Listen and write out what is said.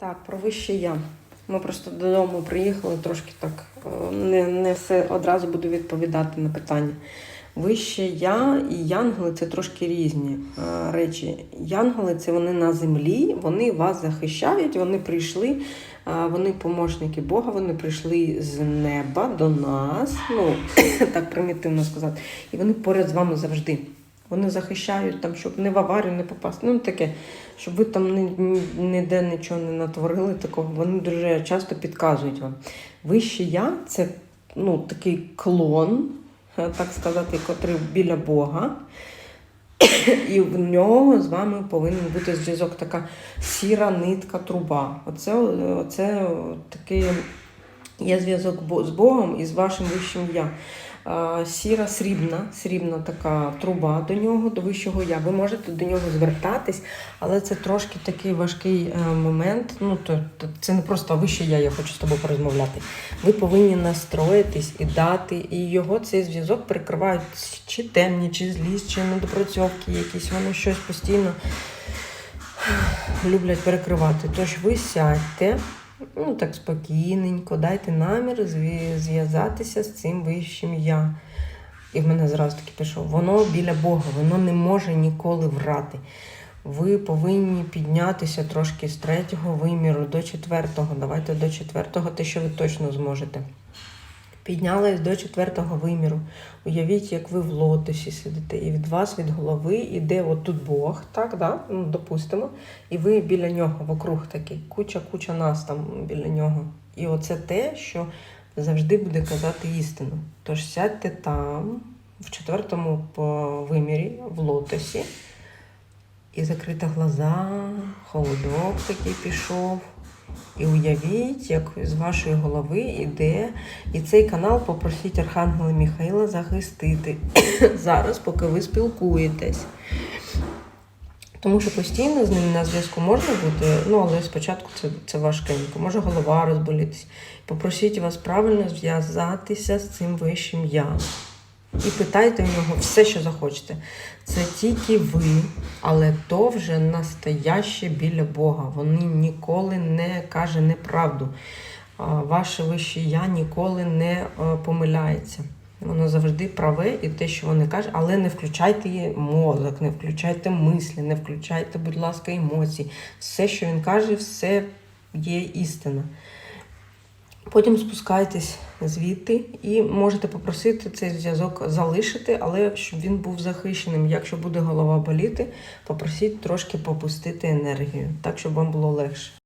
Так, про вище я. Ми просто додому приїхали трошки так. е, Не, не все одразу буду відповідати на питання. Вище я і янголи це трошки різні е, речі. Янголи це вони на землі, вони вас захищають, вони прийшли, е, вони помощники Бога, вони прийшли з неба до нас, ну так примітивно сказати, і вони поряд з вами завжди. Вони захищають там, щоб не в аварію не попасти. Ну таке, щоб ви там ні, ні- ніде нічого не натворили такого. Вони дуже часто підказують вам. Вище я це ну, такий клон, так сказати, котрий біля Бога. І в нього з вами повинен бути зв'язок, така сіра нитка труба. Оце, оце такий є зв'язок з Богом і з вашим вищим я. Сіра срібна, срібна така труба до нього, до вищого я. Ви можете до нього звертатись, але це трошки такий важкий е, момент. Ну, то, то це не просто вище я, я хочу з тобою порозмовляти. Ви повинні настроїтись і дати, і його цей зв'язок перекривають чи темні, чи злість, чи недопрацьовки якісь. Вони щось постійно люблять перекривати. Тож ви сядьте, ну так спокійненько, дайте намір зв'язатися з цим вищим я. І в мене зразу таки пішов. Воно біля Бога, воно не може ніколи врати. Ви повинні піднятися трошки з третього виміру до четвертого. Давайте до четвертого, те, що ви точно зможете. Піднялись до четвертого виміру. Уявіть, як ви в лотосі сидите, і від вас, від голови, іде отут Бог, так, да? ну, допустимо, і ви біля нього, вокруг такий, куча-куча нас там біля нього. І оце те, що завжди буде казати істину. Тож сядьте там, в четвертому вимірі, в лотосі, і закрита глаза, холодок такий пішов. І уявіть, як з вашої голови йде. І цей канал попросіть Архангела Міхаїла захистити зараз, поки ви спілкуєтесь. Тому що постійно з ним на зв'язку можна бути, ну але спочатку це, це важкенько, може голова розболітись. Попросіть вас правильно зв'язатися з цим вищим я. І питайте у нього все, що захочете. Це тільки ви, але то вже настояще біля Бога. Вони ніколи не каже неправду. Ваше вище я ніколи не е, помиляється. Воно завжди праве і те, що вони кажуть, але не включайте мозок, не включайте мислі, не включайте, будь ласка, емоції. Все, що він каже, все є істина. Потім спускайтесь звідти і можете попросити цей зв'язок залишити, але щоб він був захищеним. Якщо буде голова боліти, попросіть трошки попустити енергію, так щоб вам було легше.